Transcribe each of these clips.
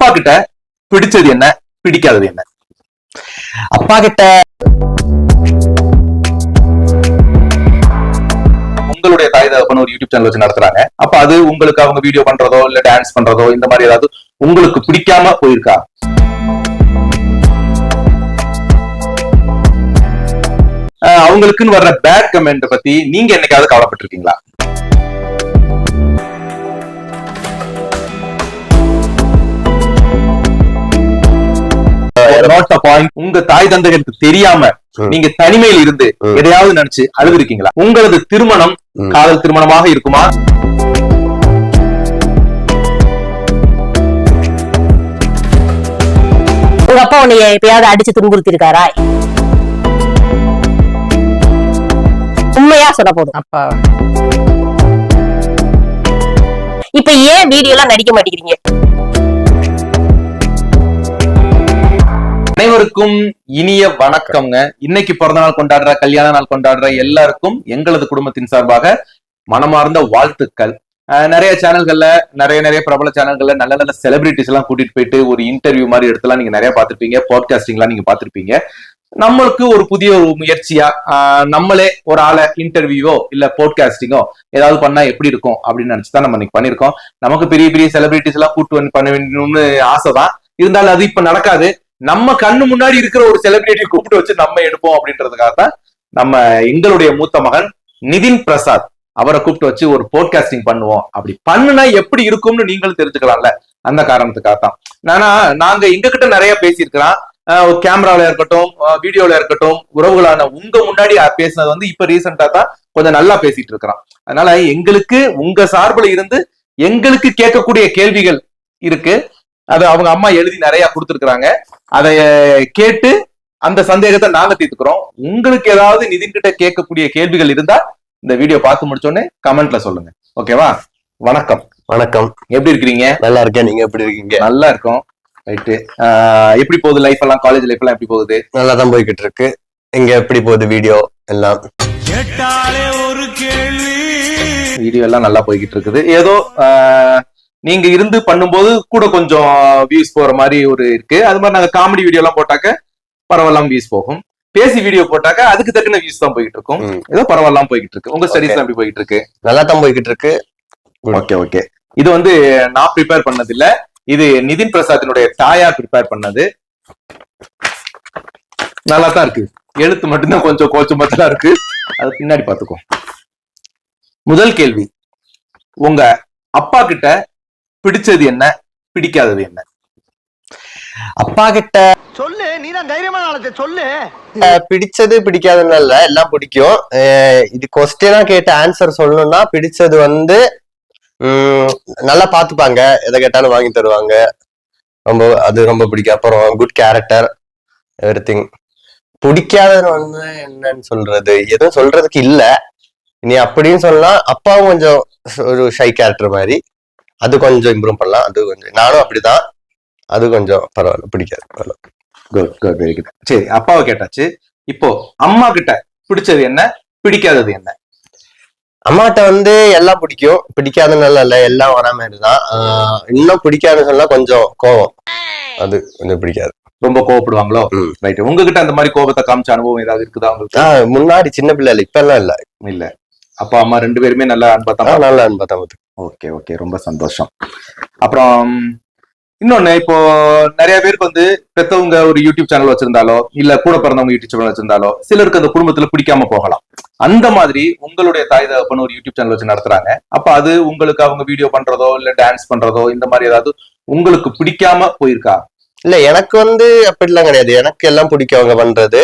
அப்பா கிட்ட பிடிச்சது என்ன? பிடிக்காதது என்ன? அப்பா கிட்ட உங்களுடைய தாய் தகப்பன் ஒரு யூடியூப் சேனல் வச்சு நடத்துறாங்க. அப்ப அது உங்களுக்கு அவங்க வீடியோ பண்றதோ இல்ல டான்ஸ் பண்றதோ இந்த மாதிரி ஏதாவது உங்களுக்கு பிடிக்காம போயிருக்கா? அஹ் அவங்களுக்குன்னு வர்ற பேட் கமெண்ட் பத்தி நீங்க என்னைக்காவது கவலைப்பட்டிருக்கீங்களா? நோட் பாயிண்ட் உங்க தாய் தந்தைகளுக்கு தெரியாம. நீங்க தனிமையில் இருந்து. எதையாவது நினைச்சு அழுதுருக்கீங்களா? உங்களது திருமணம். காதல் திருமணமாக இருக்குமா? உங்க அப்பா உன்னைய எப்பயாவது அடிச்சு துன்புறுத்தி இருக்காரா உண்மையா சொல்ல போதும். அப்பா. இப்ப ஏன் வீடியோ எல்லாம் நடிக்க மாட்டேங்கிறீங்க? அனைவருக்கும் இனிய வணக்கம்ங்க. இன்னைக்கு பிறந்த நாள் கொண்டாடுற கல்யாண நாள் கொண்டாடுற எல்லாருக்கும் எங்களது குடும்பத்தின் சார்பாக மனமார்ந்த வாழ்த்துக்கள். நிறைய சேனல்கள்ல நிறைய நிறைய பிரபல சேனல்கள்ல நல்ல நல்ல செலிபிரிட்டிஸ் எல்லாம் கூட்டிட்டு போயிட்டு ஒரு இன்டர்வியூ மாதிரி எடுத்துலாம் நீங்க நிறைய பார்த்திருப்பீங்க. பாட்காஸ்டிங்லாம் நீங்க பார்த்திருப்பீங்க. நம்மளுக்கு ஒரு புதிய ஒரு முயற்சியா ஆஹ் நம்மளே ஒரு ஆளை இன்டர்வியூவோ இல்ல போட்காஸ்டிங்கோ ஏதாவது பண்ணா எப்படி இருக்கும் அப்படின்னு நினைச்சு தான் நம்ம இன்னைக்கு பண்ணிருக்கோம் நமக்கு பெரிய பெரிய செலிபிரிட்டிஸ் எல்லாம் கூட்டு வந்து பண்ண வேண்டும்னு ஆசைதான் இருந்தாலும் அது இப்ப நடக்காது. நம்ம கண்ணு முன்னாடி இருக்கிற ஒரு செலிபிரிட்டியை கூப்பிட்டு வச்சு நம்ம எடுப்போம் அப்படின்றதுக்காக தான் நம்ம எங்களுடைய மூத்த மகன் நிதின் பிரசாத் அவரை கூப்பிட்டு வச்சு ஒரு போட்காஸ்டிங் பண்ணுவோம். அப்படி பண்ணுனா எப்படி இருக்கும்னு நீங்களும் தெரிஞ்சுக்கலாம்ல. அந்த காரணத்துக்காக தான். ஆனா நாங்க எங்க கிட்ட நிறைய பேசியிருக்கலாம் கேமரால இருக்கட்டும் வீடியோல இருக்கட்டும் உறவுகளான உங்க முன்னாடி பேசினது வந்து இப்ப ரீசெண்டா தான் கொஞ்சம் நல்லா பேசிட்டு இருக்கிறோம் அதனால எங்களுக்கு உங்க சார்பில் இருந்து எங்களுக்கு கேட்கக்கூடிய கேள்விகள் இருக்கு. அது அவங்க அம்மா எழுதி நிறைய கொடுத்துருக்காங்க அதை கேட்டு அந்த சந்தேகத்தை நாங்க தீர்த்துக்கிறோம். உங்களுக்கு ஏதாவது நிதின் கிட்ட கேட்கக்கூடிய கேள்விகள் இருந்தா இந்த வீடியோ பார்த்து முடிச்சோடனே கமெண்ட்ல சொல்லுங்க. ஓகேவா? வணக்கம். வணக்கம். எப்படி இருக்கிறீங்க? நல்லா இருக்கேன். நீங்க எப்படி இருக்கீங்க? நல்லா இருக்கும். ரைட்டு எப்படி போகுது லைஃப் எல்லாம்? காலேஜ் லைஃப் எல்லாம் எப்படி போகுது? நல்லா தான் போய்கிட்டு இருக்கு. இங்க எப்படி போகுது வீடியோ எல்லாம்? கேட்டாலே ஒரு கேள்வி. வீடியோ எல்லாம் நல்லா போய்கிட்டு இருக்குது. ஏதோ நீங்க இருந்து பண்ணும்போது கூட கொஞ்சம் வியூஸ் போற மாதிரி ஒரு இருக்கு. அது மாதிரி நாங்க காமெடி வீடியோ எல்லாம் போட்டாக்க பரவாயில்லாம வியூஸ் போகும். பேசி வீடியோ போட்டாக்க அதுக்கு தக்கன வியூஸ் தான் போய்கிட்டு இருக்கும். ஏதோ பரவாயில்லாம போய்கிட்டு இருக்கு. உங்க ஸ்டடிஸ். எப்படி போய்கிட்டு இருக்கு? நல்லா தான் போய்கிட்டு இருக்கு. ஓகே ஓகே இது வந்து நான் ப்ரிப்பேர் பண்ணது இல்ல இது நிதின் பிரசாத்தினுடைய தாயார் ப்ரிப்பேர் பண்ணது. நல்லா தான் இருக்கு. எழுத்து மட்டும்தான் கொஞ்சம் கோச்சம் மத்தலா இருக்கு. அது பின்னாடி பாத்துக்கோ முதல் கேள்வி. உங்க அப்பா கிட்ட பிடிச்சது என்ன? பிடிக்காதது என்ன? அப்பா கிட்ட சொல்லு நீ தான் தைரியமான ஆளத்தை சொல்லு. பிடிச்சது பிடிக்காதுன்னு இல்ல எல்லாம் பிடிக்கும். இது கொஸ்டினா கேட்ட ஆன்சர் சொல்லணும்னா பிடிச்சது வந்து உம், நல்லா பாத்துப்பாங்க எதை கேட்டாலும் வாங்கி தருவாங்க. ரொம்ப அது ரொம்ப பிடிக்கும். அப்புறம் குட் கேரக்டர் எவ்ரி திங் பிடிக்காதது வந்து என்னன்னு சொல்றது? எதுவும் சொல்றதுக்கு இல்ல. நீ அப்படின்னு சொல்லலாம். அப்பாவும் கொஞ்சம் ஒரு ஷை கேரக்டர் மாதிரி. அது கொஞ்சம் இம்ப்ரூவ் பண்ணலாம். அது கொஞ்சம் நானும் அப்படிதான். அது கொஞ்சம் பரவாயில்ல பிடிக்காது பரவாயில்ல. குட் குட் சரி அப்பாவை கேட்டாச்சு. இப்போ அம்மா கிட்ட பிடிச்சது என்ன? பிடிக்காதது என்ன? அம்மாட்ட வந்து எல்லாம் பிடிக்கும். பிடிக்காதுன்னு இல்ல எல்லாம் வரா மாதிரி தான் இன்னும் பிடிக்காதுன்னு சொன்னா கொஞ்சம் கோவம். அது கொஞ்சம் பிடிக்காது. ரொம்ப கோவப்படுவாங்களோ. ரைட் உங்ககிட்ட அந்த மாதிரி கோபத்தை காமிச்ச அனுபவம் ஏதாவது இருக்குதா உங்களுக்கு? முன்னாடி சின்ன பிள்ளை இல்ல இப்ப எல்லாம் இல்ல. இல்ல. அப்பா அம்மா ரெண்டு பேருமே நல்லா அன்பா தான் நல்லா அன்பா தான். Okay okay. ரொம்ப சந்தோஷம். அப்புறம் இன்னொன்னு இப்போ நிறைய பேருக்கு வந்து பெத்தவங்க ஒரு யூடியூப் சேனல் வச்சிருந்தாலோ இல்ல கூட பிறந்தவங்க யூடியூப் சேனல் வச்சிருந்தாலோ சிலருக்கு அந்த குடும்பத்துல பிடிக்காம போகலாம். அந்த மாதிரி உங்களுடைய தாய் தகப்பன் ஒரு யூடியூப் சேனல் வச்சு நடத்துறாங்க. அப்ப அது உங்களுக்கு அவங்க வீடியோ பண்றதோ இல்ல டான்ஸ் பண்றதோ இந்த மாதிரி ஏதாவது உங்களுக்கு பிடிக்காம போயிருக்கா? இல்ல எனக்கு வந்து அப்படிலாம் கிடையாது. எனக்கு எல்லாம் பிடிக்கும் அவங்க பண்றது.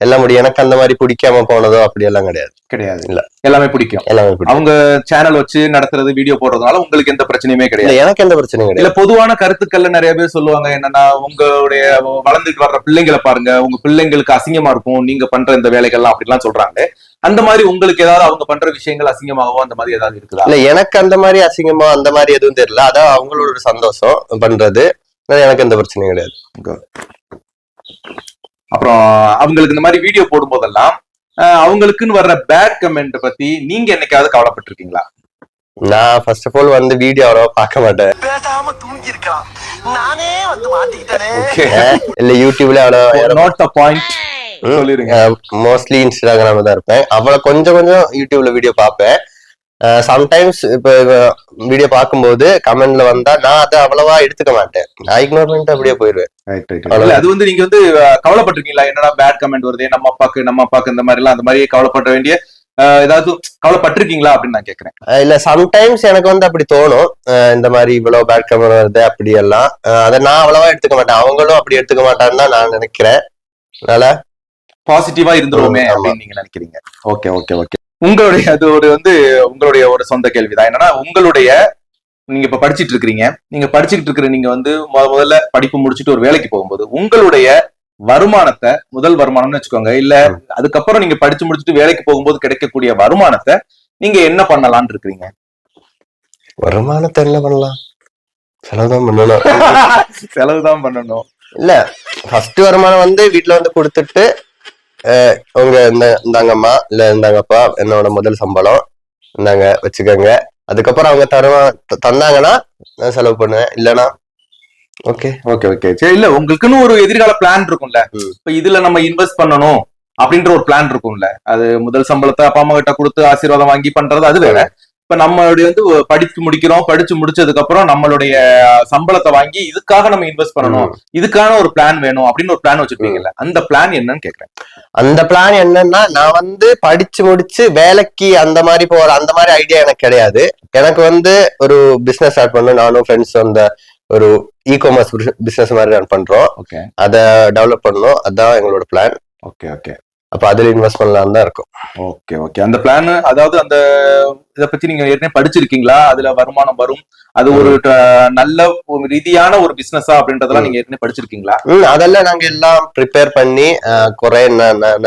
எல்லாம் முடியும் எனக்கு அந்த மாதிரி பிடிக்காம போனதோ அப்படி எல்லாம் கிடையாது. கிடையாது. இல்ல. எல்லாமே பிடிக்கும். எல்லாமே பிடிக்கும். அவங்க சேனல் வச்சு நடத்துறது வீடியோ போடுறதுனால உங்களுக்கு எந்த பிரச்சனையுமே இல்ல கிடையாது எனக்கு எந்த பிரச்சனையும் இல்ல கிடையாது பொதுவான கருத்துக்கள்ல நிறைய பேர் சொல்லுவாங்க என்னன்னா உங்களுடைய வளர்ந்துட்டு வர்ற பிள்ளைங்களை பாருங்க உங்க பிள்ளைங்களுக்கு அசிங்கமா இருக்கும் நீங்க பண்ற இந்த வேலைகள்லாம் அப்படிலாம் சொல்றாங்க. அந்த மாதிரி உங்களுக்கு ஏதாவது அவங்க பண்ற விஷயங்கள் அசிங்கமாகவோ அந்த மாதிரி ஏதாவது இருக்குதா? இல்ல எனக்கு அந்த மாதிரி அசிங்கமா அந்த மாதிரி எதுவும் தெரியல. அதான் அவங்களோட சந்தோஷம் பண்றது. எனக்கு எந்த பிரச்சனையும் கிடையாது. அப்புறம் அவங்களுக்கு இந்த மாதிரி வீடியோ போடும் போதெல்லாம் அவங்களுக்குன்னு வர்ற பேட் கமெண்ட் பத்தி நீங்க என்னைக்காவது கவலைப்பட்டிருக்கீங்களா? நான் ஃபர்ஸ்ட் ஆஃப் ஆல் வந்து வீடியோ அவ்வளவா பார்க்க மாட்டேன். பேசாம தூங்கி இருக்கலாம் நானே வந்து மாட்டிக்கிட்டேனே. இல்ல யூடியூப்ல அவ்வளோ நோட் த பாயிண்ட் சொல்லிருங்க. மோஸ்ட்லி இன்ஸ்டாகிராம்ல தான் இருப்பேன். அவ்வளவு கொஞ்சம் கொஞ்சம் யூடியூப்ல வீடியோ பார்ப்பேன். சம்டைம்ஸ் இப்போ வீடியோ பார்க்கும்போது கமெண்ட்ல வந்தா நான் அதை அவ்வளவா எடுத்துக்க மாட்டேன். நான் இக்னோர் பண்ணிட்டு அப்படியே. இல்ல, அது வந்து நீங்க வந்து கவலைப்பட்டிருக்கீங்களா? என்னடா பேட் கமெண்ட் வருது? நம்ம அப்பாக்கு நம்ம அப்பாக்கு இந்த மாதிரி எல்லாம் அந்த மாதிரி கவலைப்பட வேண்டிய ஏதாவது கவலைப்பட்டிருக்கீங்களா? அப்படின்னு நான் கேக்குறேன். இல்ல சம்டைம்ஸ் எனக்கு வந்து அப்படி தோணும். இந்த மாதிரி இவ்வளவு பேட் கமெண்ட் வருது அப்படி எல்லாம். அதை நான் அவ்வளவா எடுத்துக்க மாட்டேன். அவங்களும் அப்படி எடுத்துக்க மாட்டான்னு நான் நினைக்கிறேன். அதனால பாசிட்டிவா இருந்துருவோமே. அப்படின்னு நீங்க நினைக்கிறீங்க. ஓகே ஓகே ஓகே உங்களுடைய அது ஒரு வந்து உங்களுடைய ஒரு சொந்த கேள்விதான். என்னன்னா உங்களுடைய நீங்க இப்ப படிச்சிட்டு இருக்கிறீங்க நீங்க படிச்சுட்டு இருக்கிற நீங்க வந்து முத முதல்ல படிப்பு முடிச்சுட்டு ஒரு வேலைக்கு போகும்போது உங்களுடைய வருமானத்தை முதல் வருமானம்னு வச்சுக்கோங்க இல்ல அதுக்கப்புறம் நீங்க படிச்சு முடிச்சுட்டு வேலைக்கு போகும்போது கிடைக்கக்கூடிய வருமானத்தை நீங்க என்ன பண்ணலாம்னு இருக்கிறீங்க வருமானத்தை என்ன பண்ணலாம்? செலவுதான் பண்ணணும். செலவுதான் பண்ணணும். இல்ல ஃபர்ஸ்ட் வருமானம் வந்து வீட்ல வந்து கொடுத்துட்டு உங்க இந்த இந்தாங்கம்மா இல்ல இந்தாங்கப்பா என்னோட முதல் சம்பளம். இந்தாங்க வச்சுக்கோங்க. அதுக்கப்புறம் அவங்க தருவா த- தந்தாங்கன்னா நான் செலவு பண்ணுவேன். இல்லனா ஓகே. Okay okay. சரி இல்ல உங்களுக்குன்னு ஒரு எதிர்கால பிளான் இருக்கும்ல. இப்ப இதுல நம்ம இன்வெஸ்ட் பண்ணணும் அப்படின்ற ஒரு பிளான் இருக்கும்ல. அது முதல் சம்பளத்தை அப்பா அம்மா கிட்ட கொடுத்து ஆசீர்வாதம் வாங்கி பண்றது அது வேற. இப்ப நம்மளுடைய வந்து படிப்பு முடிக்கிறோம் படிச்சு முடிச்சதுக்கு அப்புறம் நம்மளுடைய சம்பளத்தை வாங்கி இதுக்காக நம்ம இன்வெஸ்ட் பண்ணணும். இதுக்கான ஒரு பிளான் வேணும் அப்படின்னு ஒரு பிளான் வச்சிருப்பீங்கல்ல. அந்த பிளான் என்னன்னு கேக்குறேன். அந்த பிளான் என்னன்னா நான் வந்து படிச்சு முடிச்சு வேலைக்கு அந்த மாதிரி போற அந்த மாதிரி ஐடியா எனக்கு கிடையாது. எனக்கு வந்து ஒரு பிசினஸ் ஸ்டார்ட் பண்ணணும். நானும் ஃப்ரெண்ட்ஸ் அந்த ஒரு இ காமர்ஸ் பிசினஸ் மாதிரி ரன் பண்றோம். அதை டெவலப் பண்ணணும். அதான் எங்களோட பிளான் ஓகே ஓகே அப்ப அதுல இன்வெஸ்ட் பண்ணலாம் தான் இருக்கும். ஓகே ஓகே அந்த பிளான் அதாவது அந்த இத பத்தி நீங்க ஏற்கனவே படிச்சிருக்கீங்களா? அதுல வருமானம் வரும். அது ஒரு நல்ல ரீதியான ஒரு பிசினஸா அப்படின்றதெல்லாம் நீங்க ஏற்கனவே படிச்சிருக்கீங்களா? அதெல்லாம் நாங்க எல்லாம் ப்ரிப்பேர் பண்ணி குறை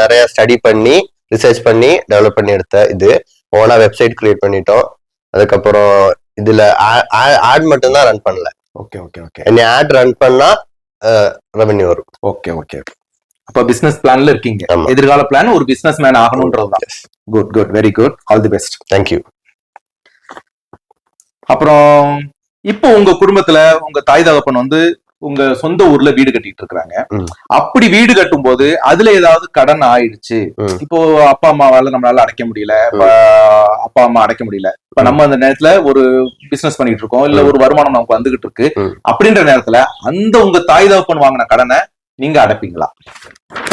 நிறைய ஸ்டடி பண்ணி ரிசர்ச் பண்ணி டெவலப் பண்ணி எடுத்த இது. ஓனா வெப்சைட் கிரியேட் பண்ணிட்டோம். அதுக்கப்புறம் இதுல ஆட் மட்டும் தான் ரன் பண்ணல. ஓகே ஓகே ஓகே என்ன ஆட் ரன் பண்ணா ரெவன்யூ வரும். ஓகே ஓகே அப்ப பிசினஸ் பிளான்ல இருக்கீங்க. ஆமா. எதிர்கால பிளான் ஒரு business man ஆகணும்ன்றதுதான் good good very good all the best thank you அப்புறம் இப்போ உங்க குடும்பத்துல உங்க தாய் தகப்பன் வந்து உங்க சொந்த ஊர்ல வீடு கட்டிட்டு இருக்காங்க ம். அப்படி வீடு கட்டும் போது அதுல ஏதாவது கடன் ஆயிடுச்சு. ம். இப்போ அப்பா அம்மாவால நம்மளால அடைக்க முடியல. இப்ப அப்பா அம்மா அடைக்க முடியல. இப்ப. நம்ம அந்த நேரத்துல ஒரு பிசினஸ் பண்ணிட்டு இருக்கோம். இல்ல. ஒரு வருமானம் நமக்கு வந்துகிட்டு இருக்கு. ம். அப்படின்ற நேரத்துல அந்த உங்க தாய் தகப்பன் வாங்கின கடனை நீங்க அடைப்பீங்களா?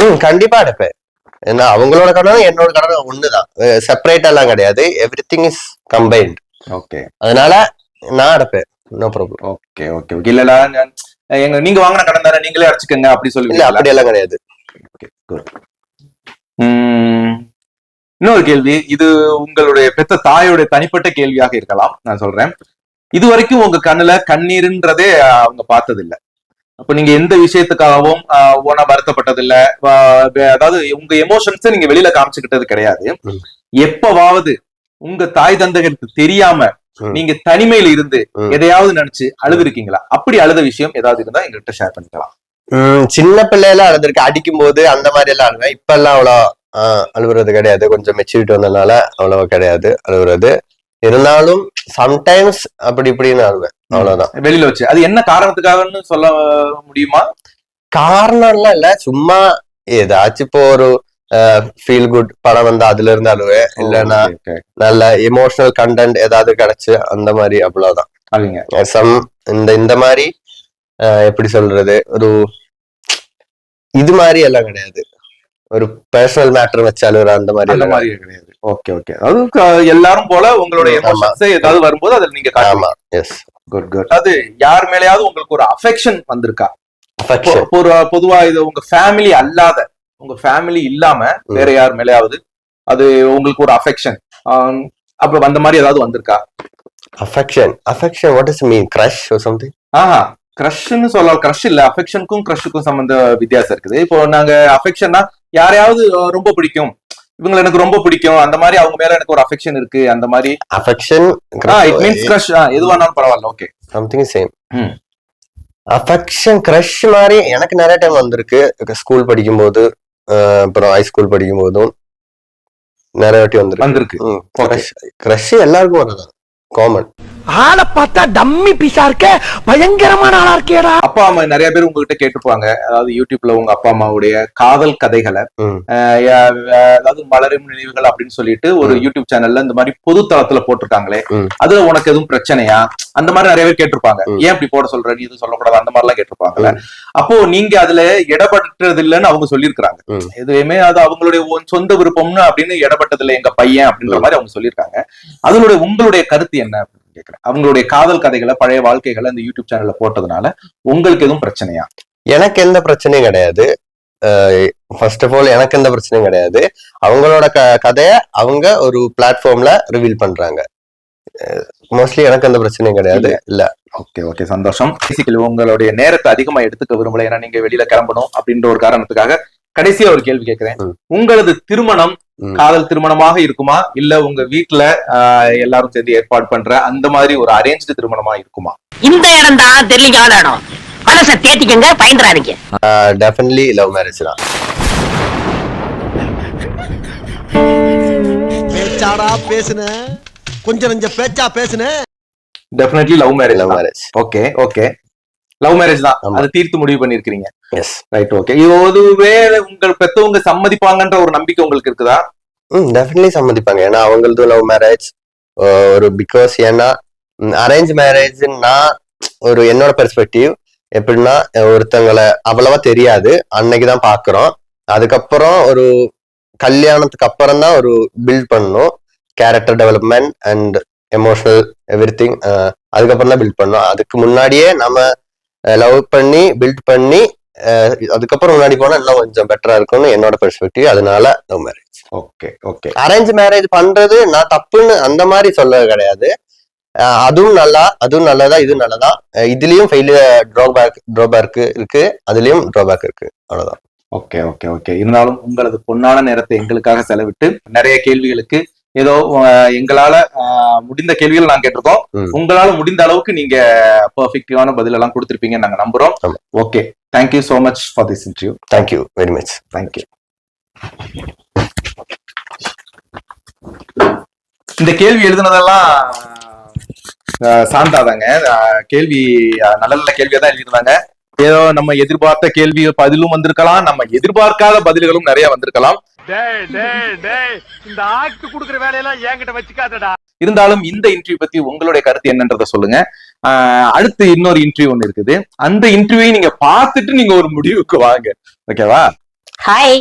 ம் கண்டிப்பா அடைப்பேன். ஏன்னா அவங்களோட கடனும் என்னோட கடனும் ஒண்ணுதான். செப்பரேட் எல்லாம் கிடையாது. Everything is combined okay. அதனால நான் அடைப்பேன். No problem okay okay okay. இல்ல நான் எங்க நீங்க வாங்கின கடன் தானே நீங்களே அடைச்சுக்கங்க அப்படி இல்ல சொல்லி அப்படி எல்லாம் கிடையாது உம் இன்னொரு கேள்வி. இது உங்களுடைய பெத்த தாயோட தனிப்பட்ட கேள்வியாக இருக்கலாம். நான் சொல்றேன். இது வரைக்கும் உங்க கண்ணுல கண்ணீர்ன்றதே அவங்க பார்த்தது இல்ல அப்ப நீங்க எந்த விஷயத்துக்காகவும் ஓனா வருத்தப்பட்டது இல்ல அதாவது உங்க எமோஷன்ஸை நீங்க வெளியில காமிச்சுக்கிட்டது கிடையாது. எப்பவாவது உங்க தாய் தந்தைகளுக்கு தெரியாம. நீங்க தனிமையில இருந்து. எதையாவது நினைச்சு அழுதுருக்கீங்களா? அப்படி அழுத விஷயம் ஏதாவது இருந்தா எங்ககிட்ட ஷேர் பண்ணிக்கலாம். சின்ன பிள்ளையில அழுதுருக்கு அடிக்கும் போது அந்த மாதிரி எல்லாம் அழுவேன். இப்ப எல்லாம் அவ்வளோ ஆஹ், அழுவுறது கிடையாது. கொஞ்சம் மெச்சூரிட்டி வந்ததுனால அவ்வளவா கிடையாது அழுவுறது. இருந்தாலும் சம்டைம்ஸ் அப்படி இப்படின்னு அழுவேன். அவ்வளவுதான். வெளியில வச்சு. அது என்ன காரணத்துக்காகன்னு சொல்ல முடியுமா? காரணம்லாம் இல்ல. சும்மா ஏதாச்சும் இப்போ ஒரு ஃபீல் குட் படம் வந்து அதுல இருந்து அழுவேன் இல்லைன்னா. நல்ல எமோஷனல் கண்டென்ட் ஏதாவது கிடைச்சு அந்த மாதிரி அவ்வளவுதான். சம் இந்த இந்த மாதிரி எப்படி சொல்றது? ஒரு இது மாதிரி எல்லாம் கிடையாது. ஒரு பர்சனல் மேட்டர் வச்சு அழுகுற அந்த மாதிரி எல்லாம் மாதிரி கிடையாது. ஓகே ஓகே க- எல்லாரும் போல உங்களுடைய. எமோஷன்ஸ் ஏதாவது வரும்போது அதுல நீங்க ஆமா. எஸ் குட் குட் அது யார் மேலயாவது உங்களுக்கு ஒரு அஃபெக்ஷன் வந்திருக்கா? ஒரு பொதுவா இது உங்க ஃபேமிலி அல்லாத உங்க ஃபேமிலி இல்லாம வேற யார் மேலயாவது அது உங்களுக்கு ஒரு அஃபெக்ஷன் அப்ப அந்த மாதிரி ஏதாவது வந்திருக்கா? Affection affection what is mean crush something ஆஹா கிரஷ்னு சொல்லலாம். கிரஷ் இல்ல அஃபெக்ஷனுக்கும் கிரஷுக்கும் சம்பந்த வித்தியாசம் இருக்குது. இப்போ நாங்க அஃபெக்ஷன்னா யாரையாவது ரொம்ப பிடிக்கும். இவங்களை எனக்கு ரொம்ப பிடிக்கும். அந்த மாதிரி அவங்க மேல எனக்கு ஒரு அஃபெக்ஷன் இருக்கு. அந்த மாதிரி. அஃபெக்ஷன் இட் மீன்ஸ் கிரஷ் எதுவானாலும் பரவாயில்ல. Okay something same. Affection crush மாதிரி எனக்கு நிறைய டைம் வந்திருக்கு. ஸ்கூல் படிக்கும்போது அப்புறம் ஹை ஸ்கூல் படிக்கும் போதும் நிறைய வாட்டி வந்திருக்கு. வந்திருக்கு. கிரஷ் எல்லாருக்கும் வரதான் காமன் ஆளை பார்த்தா டம்மி பீஸா இருக்க பயங்கரமான ஆளா இருக்கேடா அப்பா அம்மா நிறைய பேர் உங்ககிட்ட கேட்டுப்பாங்க. அதாவது யூடியூப்ல உங்க அப்பா அம்மாவுடைய காதல் கதைகளை. அதாவது மலரும் நினைவுகள் அப்படின்னு சொல்லிட்டு ஒரு யூடியூப் சேனல்ல இந்த மாதிரி பொது தளத்துல போட்டிருக்காங்களே. அதுல உனக்கு எதுவும் பிரச்சனையா? அந்த மாதிரி நிறைய பேர் கேட்டிருப்பாங்க. ஏன் இப்படி போட சொல்ற? நீ எதுவும் சொல்லக்கூடாது? அந்த மாதிரி எல்லாம் கேட்டிருப்பாங்கல்ல அப்போ நீங்க அதுல இடப்பட்டது இல்லைன்னு அவங்க சொல்லியிருக்காங்க. எதுவுமே அது அவங்களுடைய சொந்த விருப்பம்னு அப்படின்னு இடப்பட்டது இல்லை எங்க பையன் அப்படின்ற மாதிரி அவங்க சொல்லியிருக்காங்க. அதனுடைய உங்களுடைய கருத்து என்ன அப்படின்னு கேக்குறேன். அவங்களுடைய காதல் கதைகளை பழைய வாழ்க்கைகளை அந்த யூடியூப் சேனல்ல போட்டதுனால உங்களுக்கு எதுவும் பிரச்சனையா? எனக்கு எந்த பிரச்சனையும் கிடையாது. ஃபர்ஸ்ட் ஆஃப் ஆல் எனக்கு எந்த பிரச்சனையும் கிடையாது. அவங்களோட க கதையை அவங்க ஒரு பிளாட்ஃபார்ம்ல ரிவீல் பண்றாங்க. மோஸ்ட்லி எனக்கு எந்த பிரச்சனையும் கிடையாது. இல்ல. ஓகே ஓகே சந்தோஷம். பேசிக்கலி உங்களுடைய நேரத்தை அதிகமா எடுத்துக்க விரும்பல ஏன்னா நீங்க வெளியில கிளம்பணும் அப்படின்ற ஒரு காரணத்துக்காக கடைசியா ஒரு கேள்வி கேட்கிறேன். உங்களது திருமணம். காதல் திருமணமாக இருக்குமா? இல்ல உங்க வீட்டுல எல்லாரும் சேர்ந்து ஏற்பாடு பண்ற அந்த மாதிரி ஒரு அரேஞ்ச்டு திருமணமா இருக்குமா? இந்த இடம் தான் தெரியல இடம். மனசை தேத்திக்கங்க பயந்துறாதீங்க டெஃபினெட்லி லவ் மேரேஜ் தான். பேச்சாடா பேசுன? கொஞ்சம் நெஞ்ச பேச்சா பேசுன? Definitely love marriage love marriage okay okay love marriage தான். அது தீர்த்து முடிவு பண்ணிருக்கீங்க எஸ் ரைட் ஓகே இதுவே உங்கள் பெத்தவங்க சம்மதிப்பாங்கன்ற ஒரு நம்பிக்கை உங்களுக்கு இருக்குதா? ம் டெஃபினெட்லி சம்மதிப்பாங்க. ஏன்னா அவங்களதும் லவ் மேரேஜ் ஒரு பிகாஸ் ஏன்னா அரேஞ்ச் மேரேஜ்னா ஒரு என்னோட பெர்ஸ்பெக்டிவ் எப்படின்னா ஒருத்தங்களை அவ்வளவா தெரியாது. அன்னைக்கு தான் பாக்குறோம். அதுக்கப்புறம் ஒரு கல்யாணத்துக்கு அப்புறம் தான் ஒரு பில்ட் பண்ணணும் character development and emotional everything அதுக்கப்புறம் தான் பில்ட் பண்ணணும் அதுக்கு முன்னாடியே நம்ம லவ் பண்ணி பில்ட் பண்ணி அதுக்கப்புறம் முன்னாடி போனா இன்னும் கொஞ்சம் பெட்டரா இருக்கும்னு என்னோட பெர்ஸ்பெக்டிவ் அதனால love marriage okay okay arrange marriage பண்றது நான் தப்புன்னு அந்த மாதிரி சொல்ல கிடையாது. அதுவும் நல்லா அதுவும் நல்லதா இதுவும் நல்லதா. இதுலயும் ஃபெயிலியர் ட்ராபேக் ட்ராபேக் இருக்கு. அதுலயும் ட்ராபேக் இருக்கு. அவ்வளவுதான். ஓகே ஓகே ஓகே இருந்தாலும் உங்களது பொன்னான நேரத்தை எங்களுக்காக செலவிட்டு நிறைய கேள்விகளுக்கு ஏதோ எங்களால முடிந்த கேள்விகள் நாங்க கேட்டிருக்கோம். உங்களால முடிந்த அளவுக்கு நீங்க பர்ஃபெக்டிவான பதில் எல்லாம் கொடுத்திருப்பீங்கன்னு நாங்க நம்புறோம். Okay thank you so much for this interview thank you very much thank you இந்த கேள்வி எழுதுனதெல்லாம் சாந்தாதாங்க கேள்வி நல்ல நல்ல கேள்வியா தான் எழுதியிருந்தாங்க. ஏதோ நம்ம எதிர்பார்த்த கேள்வி பதிலும் வந்திருக்கலாம் நம்ம எதிர்பார்க்காத பதில்களும் நிறைய வந்திருக்கலாம். டேய் டேய் டேய் இந்த ஆக்ட் குடுக்குற வேலையெல்லாம் என்கிட்ட வச்சுக்காதடா. இருந்தாலும் இந்த இன்டர்வியூ பத்தி உங்களுடைய கருத்து என்னன்றத சொல்லுங்க. அடுத்து இன்னொரு இன்டர்வியூ ஒண்ணு இருக்குது. அந்த இன்டர்வியூ நீங்க பார்த்துட்டு நீங்க ஒரு முடிவுக்கு வாங்க. ஓகேவா ஹாய்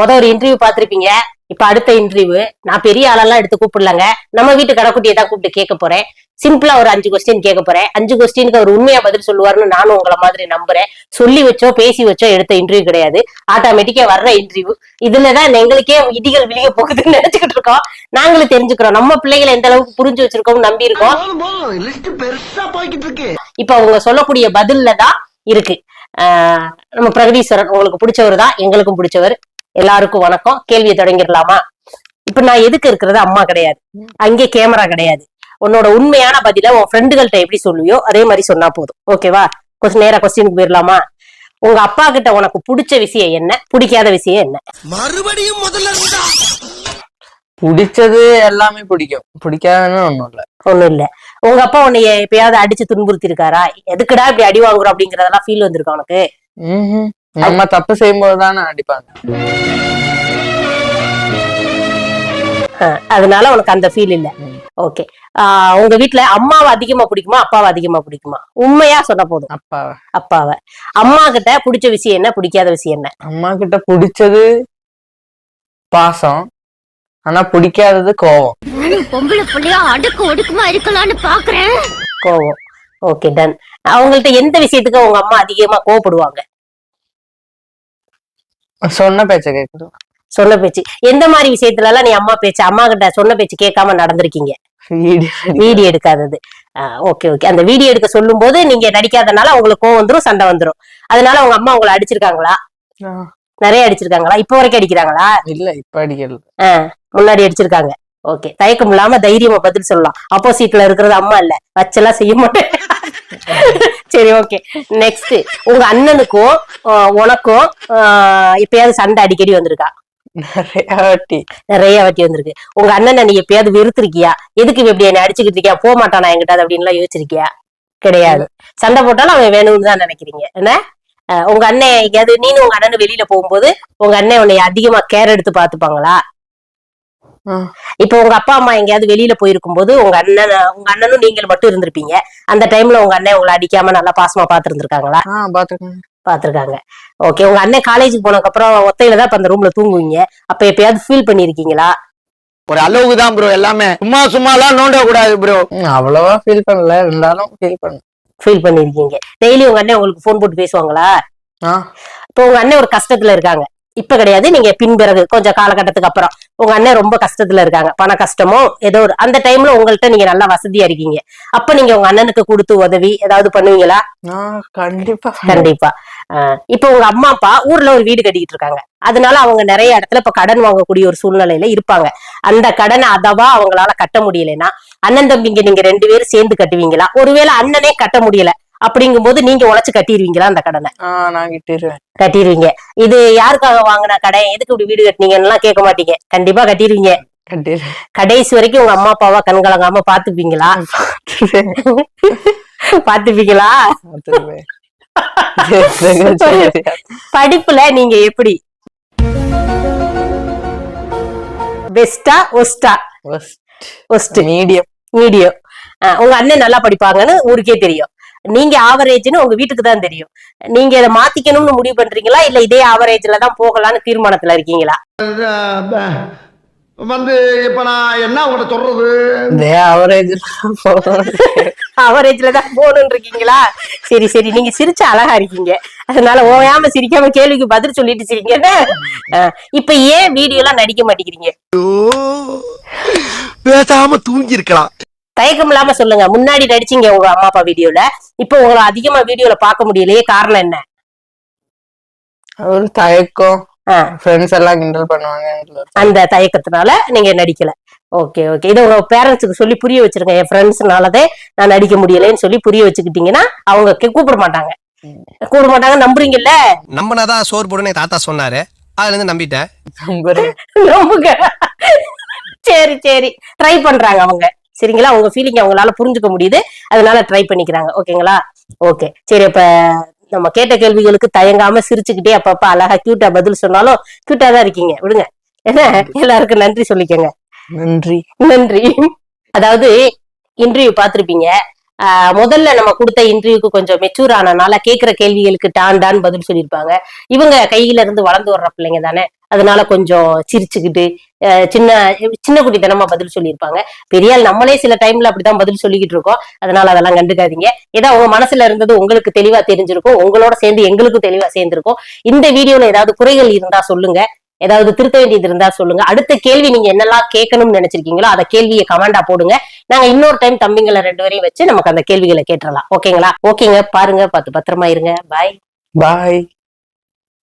முத ஒரு இன்டர்வியூ பார்த்திருப்பீங்க. இப்ப அடுத்த இன்டர்வியூ நான் பெரிய ஆளெல்லாம் எடுத்து கூப்பிடலங்க. நம்ம வீட்டு கடைக்குட்டியை தான் கூப்பிட்டு கேட்க போறேன். சிம்பிளா ஒரு அஞ்சு கொஸ்டின் கேட்க போறேன். அஞ்சு கொஸ்டினுக்கு அவர் உண்மையா பதில் சொல்லுவாருன்னு நானும் உங்களை மாதிரி நம்புறேன். சொல்லி வச்சோ பேசி வச்சோ எடுத்த இன்டர்வியூ கிடையாது. ஆட்டோமேட்டிக்கா வர்ற இன்டர்வியூ இதுலதான் எங்களுக்கே இடிகள் விழிய போகுதுன்னு நினைச்சுக்கிட்டு இருக்கோம். நாங்களும் தெரிஞ்சுக்கிறோம். நம்ம பிள்ளைகளை எந்த அளவுக்கு புரிஞ்சு வச்சிருக்கோம் நம்பி இருக்கோம். இப்ப அவங்க சொல்லக்கூடிய பதில்ல தான் இருக்கு. ஆஹ் நம்ம பிரகதீஸ்வரன் உங்களுக்கு பிடிச்சவர் தான் எங்களுக்கும் பிடிச்சவர். எல்லாருக்கும் வணக்கம். கேள்வியை தொடங்கிடலாமா? இப்ப நான் எதுக்கு இருக்கிறது அம்மா கிடையாது. அங்கே கேமரா கிடையாது. உன்னோட உண்மையான பதில உன் ஃப்ரெண்டுகள்கிட்ட எப்படி சொல்லுவியோ அதே மாதிரி சொன்னா போதும். ஓகேவா கொஞ்சம் நேரா கொஸ்டினுக்கு போயிடலாமா உங்க அப்பா கிட்ட உனக்கு பிடிச்ச விஷயம் என்ன? பிடிக்காத விஷயம் என்ன? மறுபடியும் முதல்ல இருந்தா பிடிச்சது எல்லாமே பிடிக்கும். பிடிக்காதுன்னு ஒண்ணும் இல்ல. ஒண்ணும் இல்ல. உங்க அப்பா உன்னைய எப்பயாவது அடிச்சு துன்புறுத்தி இருக்காரா எதுக்குடா இப்படி அடி வாங்குறோம் அப்படிங்கறதெல்லாம் ஃபீல் வந்திருக்கா உனக்கு. நம்ம தப்பு செய்யும்போது தானே அடிப்பாங்க. அதனால உனக்கு அந்த ஃபீல் இல்ல. ஓகே உங்க வீட்ல அம்மாவை அதிகமா பிடிக்குமா அப்பாவை அதிகமா பிடிக்குமா? உண்மையா சொன்ன போதும். அப்பா அப்பாவை. அம்மா கிட்ட பிடிச்ச விஷயம் என்ன பிடிக்காத விஷயம் என்ன? அம்மா கிட்ட பிடிச்சது பாசம். ஆனா பிடிக்காதது கோவம். பொம்பளை புள்ளையா அடுக்கு ஒடுக்குமா இருக்கலாம்னு பாக்குறேன். கோவம். ஓகே டன் அவங்கள்ட்ட எந்த விஷயத்துக்கு உங்க அம்மா அதிகமா கோவப்படுவாங்க? சொன்ன பேச்ச கேக்குது. சொன்ன பேச்சு. எந்த மாதிரி விஷயத்துல எல்லாம் நீ அம்மா பேச்சு அம்மா கிட்ட சொன்ன பேச்சு கேட்காம நடந்திருக்கீங்க? வீடு வீடியோ எடுக்காதது. Okay okay. அந்த வீடியோ எடுக்க சொல்லும் போது நீங்க நடிக்காதனால உங்களுக்கு கோவம் வந்துரும் சண்டை வந்துரும். அதனால உங்க அம்மா உங்களை அடிச்சிருக்காங்களா? நிறைய அடிச்சிருக்காங்களா? இப்போ வரைக்கும் அடிக்கிறாங்களா? இல்ல இப்ப அடிக்கல. முன்னாடி அடிச்சிருக்காங்க. ஓகே. தயக்கம் இல்லாம தைரியமா பதில் சொல்லலாம். ஆப்போசிட்ல இருக்கிறது அம்மா இல்ல. வச்செல்லாம் செய்ய மாட்டேன். சரி ஓகே. நெக்ஸ்ட் உங்க அண்ணனுக்கும் உனக்கும் எப்பயாவது சண்டை அடிக்கடி வந்திருக்கா? நிறைய வாட்டி. நிறைய வாட்டி வந்திருக்கு. உங்க அண்ணனை நீ எப்பயாவது வெறுத்திருக்கியா? எதுக்கு இப்படி என்ன அடிச்சுக்கிட்டு இருக்கியா போக மாட்டானா என்கிட்ட அப்படின்லாம் யோசிச்சிருக்கியா? கிடையாது. சண்டை போட்டாலும் அவன் வேணும்னு தான் நினைக்கிறீங்க. என்ன? உங்க அண்ணன் எங்கேயாவது நீனும் உங்க அண்ணன் வெளியில போகும்போது உங்க அண்ணன் உன்னை அதிகமா கேர் எடுத்து பாத்துப்பாங்களா. இப்ப உங்க அப்பா அம்மா எங்கேயாவது வெளியில போயிருக்கும் போது உங்க அண்ணன் உங்க அண்ணனும் நீங்கள் மட்டும் இருந்திருப்பீங்க. அந்த டைம்ல உங்க அண்ணன் உங்களை அடிக்காம நல்லா பாசமா பாத்து இருந்திருக்காங்களா ஆ பாத்துக்கோங்க பாத்திருக்காங்க. ஓகே உங்க அண்ணன் காலேஜுக்கு போனதுக்கு அப்புறம் ஒத்தையில தான் இப்ப அந்த ரூம்ல தூங்குவீங்க. அப்ப எப்பயாவது ஃபீல் பண்ணிருக்கீங்களா? ஒரு அளவுக்கு தான் ப்ரோ எல்லாமே. சும்மா சும்மா எல்லாம் நோண்ட கூடாது ப்ரோ அவ்வளவா ஃபீல் பண்ணல. இருந்தாலும் ஃபீல் பண்ண. ஃபீல் பண்ணிருக்கீங்க. டெய்லி உங்க அண்ணன் உங்களுக்கு ஃபோன் போட்டு பேசுவாங்களா? இப்போ உங்க அண்ணன் ஒரு கஷ்டத்துல இருக்காங்க. இப்ப கிடையாது நீங்க பின்பிறகு கொஞ்சம் காலகட்டத்துக்கு அப்புறம். உங்க அண்ணன் ரொம்ப கஷ்டத்துல இருக்காங்க. பண கஷ்டமோ ஏதோ ஒரு அந்த டைம்ல உங்கள்ட்ட நீங்க நல்லா வசதியா இருக்கீங்க. அப்ப நீங்க உங்க அண்ணனுக்கு கொடுத்து உதவி ஏதாவது பண்ணுவீங்களா? கண்டிப்பா. கண்டிப்பா. இப்ப உங்க அம்மா அப்பா ஊர்ல ஒரு வீடு கட்டிட்டு இருக்காங்க. அதனால அவங்க நிறைய இடத்துல இப்ப கடன் வாங்கக்கூடிய ஒரு சூழ்நிலையில இருப்பாங்க. அந்த கடனை அதவா அவங்களால கட்ட முடியலைன்னா அண்ணன் தம்பிங்க நீங்க ரெண்டு பேரும் சேர்ந்து கட்டுவீங்களா? ஒருவேளை அண்ணனே கட்ட முடியல அப்படிங்கும்போது நீங்க உழைச்சு கட்டிடுவீங்களா அந்த கடனை? கட்டிடுவீங்க இது யாருக்காக வாங்கின கடன் எதுக்கு இப்படி வீடு கட்டினீங்கன்னு எல்லாம் கேட்க மாட்டீங்க. கண்டிப்பா கட்டிடுவீங்க கடைசி வரைக்கும் உங்க அம்மா அப்பாவா கண் கலங்காம பாத்துப்பீங்களா பாத்துப்பீங்களா படிப்புல நீங்க எப்படி? பெஸ்டா ஒஸ்டா ஒஸ்ட் மீடியம் மீடியம் உங்க அண்ணன் நல்லா படிப்பாங்கன்னு ஊருக்கே தெரியும். நீங்க ஆவரேஜ்னு உங்க வீட்டுக்கு தான் தெரியும். நீங்க இதை மாத்திக்கணும்னு முடிவு பண்றீங்களா? இல்ல இதே ஆவரேஜ்ல தான் போகலாம்னு தீர்மானத்துல இருக்கீங்களா? வந்து இப்ப நான் என்ன உங்கள்ட்ட சொல்றது? அவரேஜ் ஆவரேஜ்ல தான் போகணும்னு இருக்கீங்களா? சரி சரி. நீங்க சிரிச்ச அழகா இருக்கீங்க. அதனால ஓயாம சிரிக்காம கேள்விக்கு பதில் சொல்லிட்டு சிரிங்கன்னு அஹ், இப்ப ஏன் வீடியோ எல்லாம் நடிக்க மாட்டேங்கிறீங்க? பேசாம தூங்கி இருக்கலாம் தயக்கம் இல்லாம சொல்லுங்க. முன்னாடி நடிச்சீங்க உங்க அம்மா அப்பா வீடியோல இப்ப உங்களை அதிகமா வீடியோல பார்க்க முடியலையே. காரணம் என்ன? ஒரு தயக்கம். ஃப்ரெண்ட்ஸ் எல்லாம் கிண்டல் பண்ணுவாங்க அந்த தயக்கத்தினால நீங்க நடிக்கல. Okay okay. இதை உங்க பேரண்ட்ஸுக்கு சொல்லி புரிய வச்சிருங்க. என் ஃப்ரெண்ட்ஸ்னாலதே நான் நடிக்க முடியலைன்னு சொல்லி புரிய வச்சுக்கிட்டீங்கன்னா அவங்க கூப்பிட மாட்டாங்க. கூப்பிட மாட்டாங்க நம்புறீங்கல்ல? நம்பினாதான் சோறு போடுன்னு என் தாத்தா சொன்னாரு. அதுல இருந்து நம்பிட்டேன் நம்புங்க. சரி சரி. ட்ரை பண்றாங்க அவங்க. சரிங்களா? உங்க ஃபீலிங் அவங்களால புரிஞ்சுக்க முடியுது. அதனால ட்ரை பண்ணிக்கிறாங்க. ஓகேங்களா? ஓகே. சரி அப்ப நம்ம கேட்ட கேள்விகளுக்கு தயங்காம சிரிச்சுக்கிட்டே அப்பப்ப அழகா கியூட்டா பதில் சொன்னாலும் கியூட்டா தான் இருக்கீங்க. விடுங்க. என்ன எல்லாருக்கும் நன்றி சொல்லிக்கோங்க. நன்றி. நன்றி. அதாவது இன்டர்வியூ பார்த்திருப்பீங்க. ஆஹ் முதல்ல நம்ம கொடுத்த இன்டர்வியூக்கு கொஞ்சம் மெச்சூர் ஆனனால கேட்கிற கேள்விகளுக்கு டான் டான் பதில் சொல்லியிருப்பாங்க. இவங்க கையில இருந்து வளர்ந்து வர்ற பிள்ளைங்க தானே? அதனால கொஞ்சம் சிரிச்சுக்கிட்டு சின்ன சின்ன குட்டி குட்டித்தனமா பதில் சொல்லியிருப்பாங்க. பெரியாள் நம்மளே சில டைம்ல அப்படிதான் பதில் சொல்லிக்கிட்டு இருக்கோம். அதனால அதெல்லாம் கண்டுக்காதீங்க. ஏதோ உங்க மனசுல இருந்தது உங்களுக்கு தெளிவா தெரிஞ்சிருக்கும். உங்களோட சேர்ந்து எங்களுக்கும் தெளிவா சேர்ந்திருக்கும். இந்த வீடியோல ஏதாவது குறைகள் இருந்தா சொல்லுங்க. ஏதாவது திருத்த வேண்டியது இருந்தா சொல்லுங்க. அடுத்த கேள்வி நீங்க என்னெல்லாம் கேட்கணும்னு நினைச்சிருக்கீங்களோ அந்த கேள்வியை கமெண்டா போடுங்க. நாங்க இன்னொரு டைம் தம்பிங்களை ரெண்டு வரையும் வச்சு நமக்கு அந்த கேள்விகளை கேட்டுடலாம் ஓகேங்களா ஓகேங்க பாருங்க. பார்த்து பத்திரமா இருங்க. பாய் பாய்